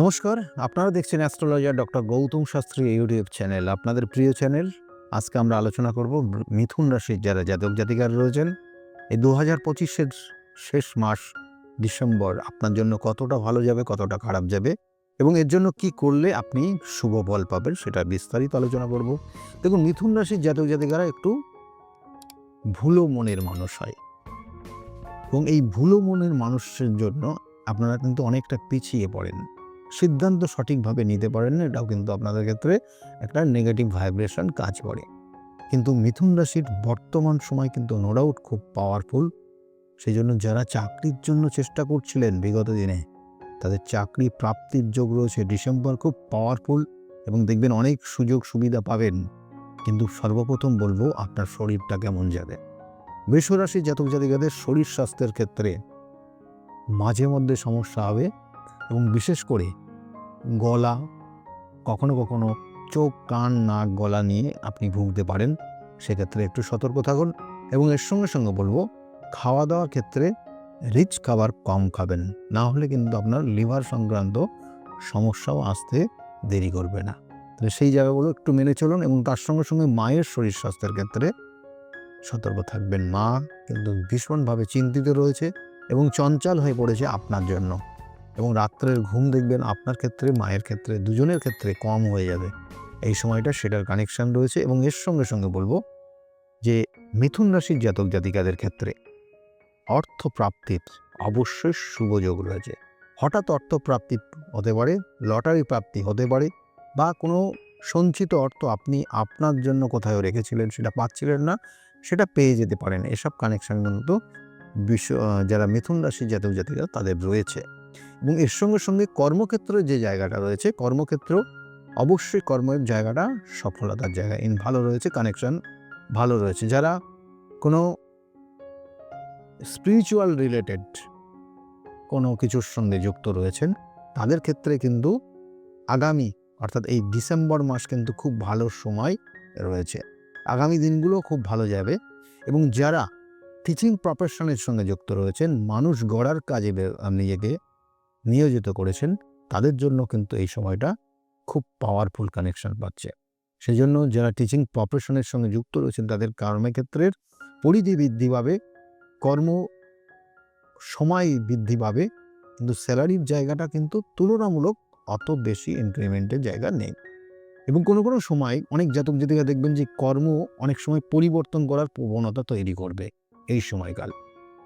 নমস্কার, আপনারা দেখছেন astrologer doctor Gautam Shastri YouTube channel আপনাদের প্রিয় চ্যানেল আজকে আমরা আলোচনা করব মিথুন রাশির যারা জাতক জাতিকার রয়েছেন, এই দু হাজার পঁচিশের শেষ মাস ডিসেম্বর আপনার জন্য কতটা ভালো যাবে, কতটা খারাপ যাবে এবং এর জন্য কি করলে আপনি শুভ ফল পাবেন সেটা বিস্তারিত আলোচনা করব। দেখুন, মিথুন রাশির জাতক জাতিকারা একটু ভুলো মনের মানুষ হয় এবং এই ভুলো মনের মানুষের জন্য আপনারা কিন্তু অনেকটা পিছিয়ে পড়েন। সিদ্ধান্ত সঠিকভাবে নিতে পারেন না এটাও কিন্তু আপনাদের ক্ষেত্রে একটা নেগেটিভ ভাইব্রেশন কাজ করে। কিন্তু মিথুন রাশির বর্তমান সময় কিন্তু নো ডাউট খুব পাওয়ারফুল সেই জন্য যারা চাকরির জন্য চেষ্টা করছিলেন বিগত দিনে, তাদের চাকরি প্রাপ্তির যোগ রয়েছে ডিসেম্বর খুব পাওয়ারফুল এবং দেখবেন অনেক সুযোগ সুবিধা পাবেন। কিন্তু সর্বপ্রথম বলব আপনার শরীরটা কেমন যাবে? বৃষরাশি জাতক জাতিকাদের শরীর স্বাস্থ্যের ক্ষেত্রে মাঝে মধ্যে সমস্যা হবে এবং বিশেষ করে গলা, কখনো কখনো চোখ, কান, নাক, গলা নিয়ে আপনি ভুগতে পারেন। সেক্ষেত্রে একটু সতর্ক থাকুন এবং এর সঙ্গে সঙ্গে বলব খাওয়া দাওয়ার ক্ষেত্রে রিচ খাবার কম খাবেন। না হলে কিন্তু আপনার লিভার সংক্রান্ত সমস্যাও আসতে দেরি করবে না। তাহলে সেই জায়গাগুলো একটু মেনে চলুন এবং তার সঙ্গে সঙ্গে মায়ের শরীর স্বাস্থ্যের ক্ষেত্রে সতর্ক থাকবেন। মা কিন্তু ভীষণভাবে চিন্তিত রয়েছে এবং চঞ্চল হয়ে পড়েছে আপনার জন্য। এবং রাত্রের ঘুম দেখবেন আপনার ক্ষেত্রে, মায়ের ক্ষেত্রে, দুজনের ক্ষেত্রে কম হয়ে যাবে। এই সময়টা সেটার কানেকশান রয়েছে এবং এর সঙ্গে সঙ্গে বলব যে, মিথুন রাশির জাতক জাতিকাদের ক্ষেত্রে অর্থ প্রাপ্তির অবশ্যই শুভ যোগ রয়েছে। হঠাৎ অর্থ প্রাপ্তি হতে পারে, লটারি প্রাপ্তি হতে পারে বা কোনো সঞ্চিত অর্থ আপনি আপনার জন্য কোথাও রেখেছিলেন সেটা পাচ্ছিলেন না, সেটা পেয়ে যেতে পারেন। এসব কানেকশান কিন্তু বিশ্ব যারা মিথুন রাশির জাতক জাতিকা তাদের রয়েছে। এবং এর সঙ্গে সঙ্গে কর্মক্ষেত্রে যে জায়গাটা রয়েছে, কর্মক্ষেত্র অবশ্যই কর্মের জায়গাটা সফলতার জায়গা। ইন ভালো রয়েছে কানেকশন ভালো রয়েছে। যারা কোনো স্পিরিচুয়াল রিলেটেড কোনো কিছুর সঙ্গে যুক্ত রয়েছেন, তাদের ক্ষেত্রে কিন্তু আগামী, অর্থাৎ এই ডিসেম্বর মাস কিন্তু খুব ভালো সময় রয়েছে। আগামী দিনগুলো খুব ভালো যাবে এবং যারা টিচিং প্রফেশনের সঙ্গে যুক্ত রয়েছেন, মানুষ গড়ার কাজে নিজেকে নিয়োজিত করেছেন, তাদের জন্য কিন্তু এই সময়টা খুব পাওয়ারফুল কানেকশন পাচ্ছে। সেই জন্য যারা টিচিং প্রফেশনের সঙ্গে যুক্ত রয়েছেন, তাদের কর্মক্ষেত্রের পরিধি বৃদ্ধি পাবে, কর্ম সময় বৃদ্ধি পাবে, কিন্তু স্যালারির জায়গাটা কিন্তু তুলনামূলক অত বেশি ইনক্রিমেন্টের জায়গা নেই। এবং কোনো কোনো সময় অনেক জাতক জাতিকা দেখবেন যে কর্ম অনেক সময় পরিবর্তন করার প্রবণতা তৈরি করবে এই সময়কাল।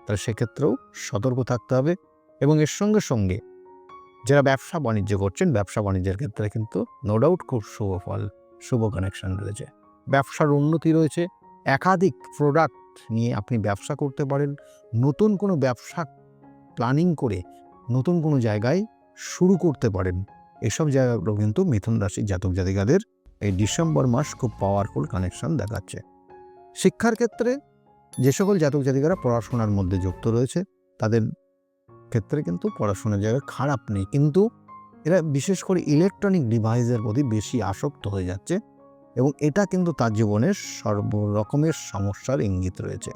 তাহলে সেক্ষেত্রেও সতর্ক থাকতে হবে এবং এর সঙ্গে সঙ্গে যারা ব্যবসা বাণিজ্য করছেন, ব্যবসা বাণিজ্যের ক্ষেত্রে কিন্তু নো ডাউট খুব শুভ ফল, শুভ কানেকশন রয়েছে। ব্যবসার উন্নতি রয়েছে। একাধিক প্রোডাক্ট নিয়ে আপনি ব্যবসা করতে পারেন। নতুন কোনো ব্যবসা প্ল্যানিং করে নতুন কোনো জায়গায় শুরু করতে পারেন। এসব জায়গাগুলো কিন্তু মিথুন রাশির জাতক জাতিকাদের এই ডিসেম্বর মাস খুব পাওয়ারফুল কানেকশন দেখাচ্ছে। শিক্ষার ক্ষেত্রে যে সকল জাতক জাতিকারা পড়াশোনার মধ্যে যুক্ত রয়েছে, তাদের ক্ষেত্রে কিন্তু পড়াশোনার জায়গা খারাপ নেই। কিন্তু এরা বিশেষ করে ইলেকট্রনিক ডিভাইসের প্রতি বেশি আসক্ত হয়ে যাচ্ছে এবং এটা কিন্তু তার জীবনের সর্বরকমের সমস্যার ইঙ্গিত রয়েছে।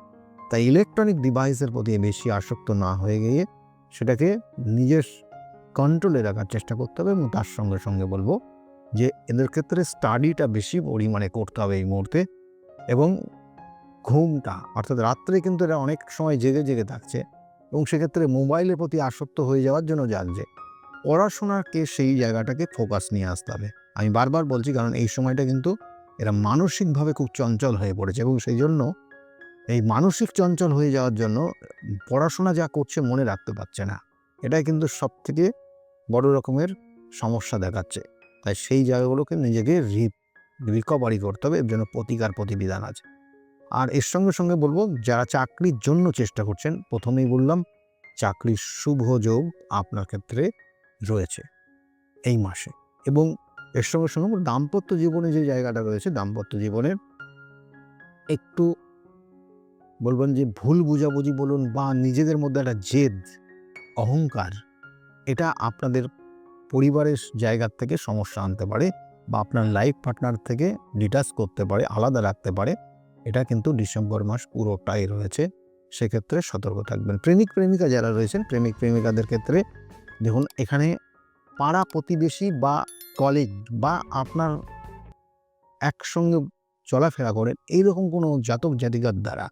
তাই ইলেকট্রনিক ডিভাইসের প্রতি বেশি আসক্ত না হয়ে গিয়ে সেটাকে নিজের কন্ট্রোলে রাখার চেষ্টা করতে হবে এবং তার সঙ্গে সঙ্গে বলব যে এদের ক্ষেত্রে স্টাডিটা বেশি পরিমাণে করতে হবে এই মুহূর্তে এবং ঘুমটা, অর্থাৎ রাত্রে কিন্তু এরা অনেক সময় জেগে জেগে থাকছে। এবং সেক্ষেত্রে মোবাইলের প্রতি আসক্ত হয়ে যাওয়ার জন্য জাগছে পড়াশোনাকে সেই জায়গাটাকে ফোকাস নিয়ে আসতে হবে। আমি বারবার বলছি কারণ এই সময়টা কিন্তু এরা মানসিকভাবে খুব চঞ্চল হয়ে পড়েছে এবং সেই জন্য এই মানসিক চঞ্চল হয়ে যাওয়ার জন্য পড়াশোনা যা করছে মনে রাখতে পারছে না। এটাই কিন্তু সব থেকে বড় রকমের সমস্যা দেখাচ্ছে। তাই সেই জায়গাগুলোকে নিজেকে রিকভারি করতে হবে। এর জন্য প্রতিকার প্রতিবিধান আছে। আর এর সঙ্গে সঙ্গে বলব, যারা চাকরির জন্য চেষ্টা করছেন, প্রথমেই বললাম, চাকরির শুভ যোগ আপনার ক্ষেত্রে রয়েছে এই মাসে। এবং এর সঙ্গে সঙ্গে দাম্পত্য জীবনে যে জায়গাটা রয়েছে, দাম্পত্য জীবনের একটু বলবেন যে ভুল বুঝাবুঝি বলুন বা নিজেদের মধ্যে একটা জেদ, অহংকার, এটা আপনাদের পরিবারের জায়গার থেকে সমস্যা আনতে পারে বা আপনার লাইফ পার্টনার থেকে ডিটাচ করতে পারে, আলাদা রাখতে পারে। এটা কিন্তু ডিসেম্বর মাস পুরোটাই রয়েছে। সেক্ষেত্রে সতর্ক থাকবেন। প্রেমিক, প্রেমিকা যারা রয়েছেন, প্রেমিক, প্রেমিকাদের ক্ষেত্রে দেখুন, এখানে পাড়া প্রতিবেশী বা কলিগ বা আপনার একসঙ্গে চলাফেরা করেন, এইরকম কোনো জাতক জাতিকার দ্বারা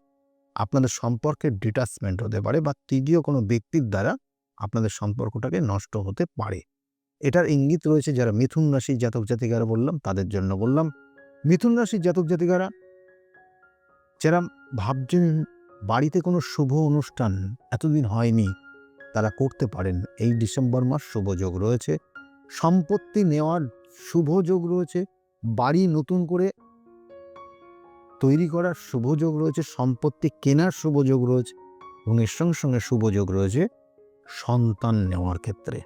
আপনাদের সম্পর্কের ডিটাচমেন্ট হতে পারে বা তৃতীয় কোনো ব্যক্তির দ্বারা আপনাদের সম্পর্কটাকে নষ্ট হতে পারে। এটার ইঙ্গিত রয়েছে যারা মিথুন রাশির জাতক জাতিকারা বললাম, তাদের জন্য বললাম। মিথুন রাশির জাতক জাতিকারা যারা ভাবছেন বাড়িতে কোনো শুভ অনুষ্ঠান এতদিন হয়নি, তারা করতে পারেন। এই ডিসেম্বর মাস শুভ যোগ রয়েছে। সম্পত্তি নেওয়ার শুভ যোগ রয়েছে। বাড়ি নতুন করে তৈরি করার শুভ যোগ রয়েছে। সম্পত্তি কেনার শুভ যোগ রয়েছে এবং এর সঙ্গে সঙ্গে শুভ যোগ রয়েছে সন্তান নেওয়ার ক্ষেত্রে।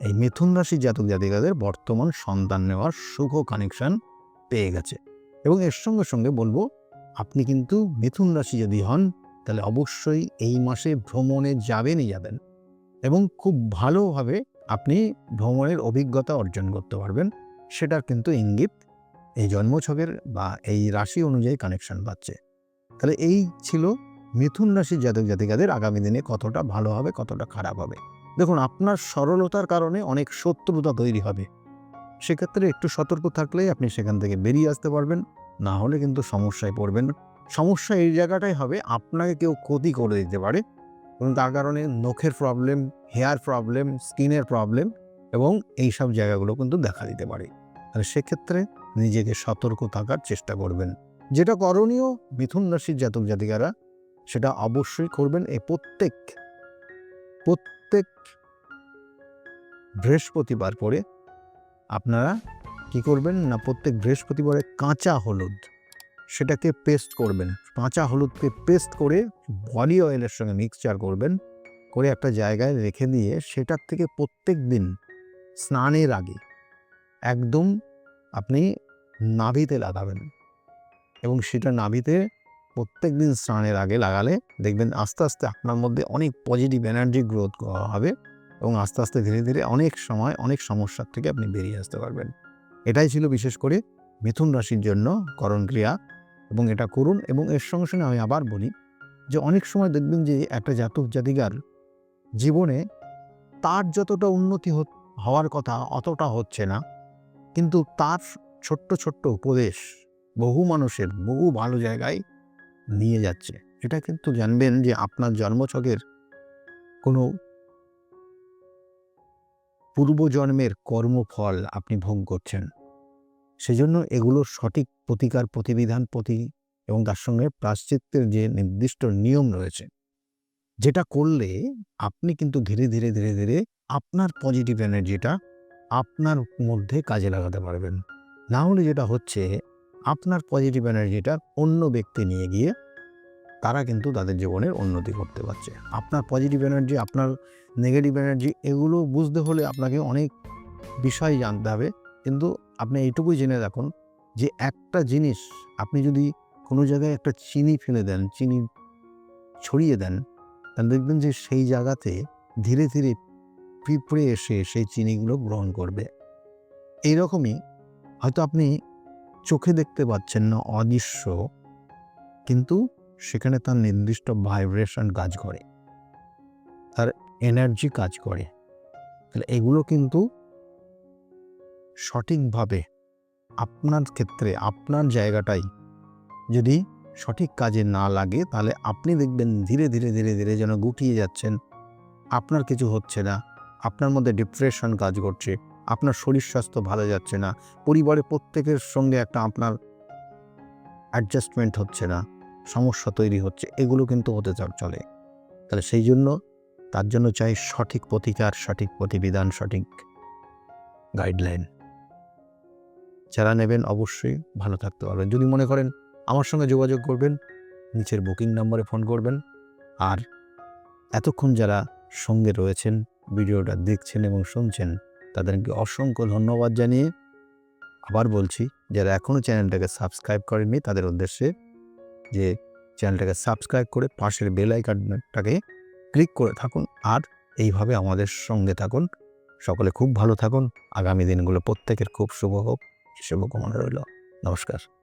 এই মিথুন রাশি জাতক জাতিকাদের বর্তমান সন্তান নেওয়ার শুভ কানেকশন পেয়ে গেছে। এবং এর সঙ্গে সঙ্গে বলব আপনি কিন্তু মিথুন রাশি যদি হন, তাহলে অবশ্যই এই মাসে ভ্রমণে যাবেনই যাবেন এবং খুব ভালোভাবে আপনি ভ্রমণের অভিজ্ঞতা অর্জন করতে পারবেন। সেটার কিন্তু ইঙ্গিত এই জন্মছকের বা এই রাশি অনুযায়ী কানেকশন পাচ্ছে তাহলে এই ছিল মিথুন রাশির জাতক জাতিকাদের আগামী দিনে কতটা ভালো হবে, কতটা খারাপ হবে। দেখুন, আপনার সরলতার কারণে অনেক শত্রুতা তৈরি হবে। সেক্ষেত্রে একটু সতর্ক থাকলেই আপনি সেখান থেকে বেরিয়ে আসতে পারবেন। না হলে কিন্তু সমস্যায় পড়বেন। সমস্যা এই জায়গাটাই হবে, আপনাকে কেউ ক্ষতি করে দিতে পারে। এবং তার কারণে নখের প্রবলেম হেয়ার প্রবলেম স্কিনের প্রবলেম এবং এই সব জায়গাগুলো কিন্তু দেখা দিতে পারে। তাহলে সেক্ষেত্রে নিজেকে সতর্ক থাকার চেষ্টা করবেন। যেটা করণীয় মিথুন রাশির জাতক জাতিকারা, সেটা অবশ্যই করবেন এই প্রত্যেক প্রত্যেক বৃহস্পতিবার করে আপনারা কি করবেন না, প্রত্যেক বৃহস্পতিবারে কাঁচা হলুদ, সেটাকে পেস্ট করবেন। কাঁচা হলুদকে পেস্ট করে বডি অয়েলের সঙ্গে মিক্সচার করবেন, করে একটা জায়গায় রেখে দিয়ে সেটার থেকে প্রত্যেক দিন স্নানের আগে একদম আপনি নাভিতে লাগাবেন এবং সেটা নাভিতে প্রত্যেক দিন স্নানের আগে লাগালে দেখবেন আস্তে আস্তে আপনার মধ্যে অনেক পজিটিভ এনার্জি গ্রোথ হবে এবং আস্তে আস্তে ধীরে ধীরে অনেক সময় অনেক সমস্যার থেকে আপনি বেরিয়ে আসতে পারবেন। এটাই ছিল বিশেষ করে মিথুন রাশির জন্য করণ ক্রিয়া এবং এটা করুন এবং এর সঙ্গে সঙ্গে আমি আবার বলি যে অনেক সময় দেখবেন যে একটা জাতক জাতিকার জীবনে তার যতটা উন্নতি হওয়ার কথা অতটা হচ্ছে না। কিন্তু তার ছোট্ট ছোট্ট উপদেশ বহু মানুষের বহু ভালো জায়গায় নিয়ে যাচ্ছে। এটা কিন্তু জানবেন যে আপনার জন্মছকের কোনো পূর্বজন্মের কর্মফল আপনি ভোগ করছেন। সেজন্য এগুলোর সঠিক প্রতিকার প্রতিবিধান প্রতি এবং তার সঙ্গে প্রাশ্চিত্যের যে নির্দিষ্ট নিয়ম রয়েছে, যেটা করলে আপনি কিন্তু ধীরে ধীরে ধীরে ধীরে আপনার পজিটিভ এনার্জিটা আপনার মধ্যে কাজে লাগাতে পারবেন। না হলে যেটা হচ্ছে, আপনার পজিটিভ এনার্জিটা অন্য ব্যক্তি নিয়ে গিয়ে তারা কিন্তু তাদের জীবনের উন্নতি করতে পারছে। আপনার পজিটিভ এনার্জি আপনার নেগেটিভ এনার্জি এগুলো বুঝতে হলে আপনাকে অনেক বিষয় জানতে হবে। কিন্তু আপনি এইটুকুই জেনে রাখুন যে একটা জিনিস আপনি যদি কোনো জায়গায় একটা চিনি ফেলে দেন, চিনি ছড়িয়ে দেন, তাহলে দেখবেন যে সেই জায়গাতে ধীরে ধীরে পিঁপড়ে এসে সেই চিনিগুলো গ্রহণ করবে। এইরকমই হয়তো আপনি চোখে দেখতে পাচ্ছেন না অদৃশ্য, কিন্তু সেখানে তার নির্দিষ্ট ভাইব্রেশন কাজ করে, তার এনার্জি কাজ করে। তাহলে এগুলো কিন্তু সঠিকভাবে আপনার ক্ষেত্রে, আপনার জায়গাটাই যদি সঠিক কাজে না লাগে, তাহলে আপনি দেখবেন ধীরে ধীরে ধীরে ধীরে যেন গুটিয়ে যাচ্ছেন। আপনার কিছু হচ্ছে না, আপনার মধ্যে ডিপ্রেশন কাজ করছে, আপনার শরীর স্বাস্থ্য ভালো যাচ্ছে না পরিবারে প্রত্যেকের সঙ্গে একটা আপনার অ্যাডজাস্টমেন্ট হচ্ছে না। সমস্যা তৈরি হচ্ছে, এগুলো কিন্তু হতে চলে তাহলে সেই জন্য, তার জন্য চাই সঠিক প্রতিকার, সঠিক প্রতিবিধান, সঠিক গাইডলাইন যারা নেবেন অবশ্যই ভালো থাকতে পারবেন। যদি মনে করেন আমার সঙ্গে যোগাযোগ করবেন, নিচের বুকিং নম্বরে ফোন করবেন। আর এতক্ষণ যারা সঙ্গে রয়েছেন, ভিডিওটা দেখছেন এবং শুনছেন, তাদেরকে অসংখ্য ধন্যবাদ জানিয়ে আবার বলছি, যারা এখনও চ্যানেলটাকে সাবস্ক্রাইব করেননি, তাদের উদ্দেশ্যে যে চ্যানেলটাকে সাবস্ক্রাইব করে পাশের বেল আইকনটাকে ক্লিক করে থাকুন। আর এইভাবে আমাদের সঙ্গে থাকুন। সকলে খুব ভালো থাকুন। আগামী দিনগুলো প্রত্যেকের খুব শুভ হোক শুভকামনা রইল। নমস্কার।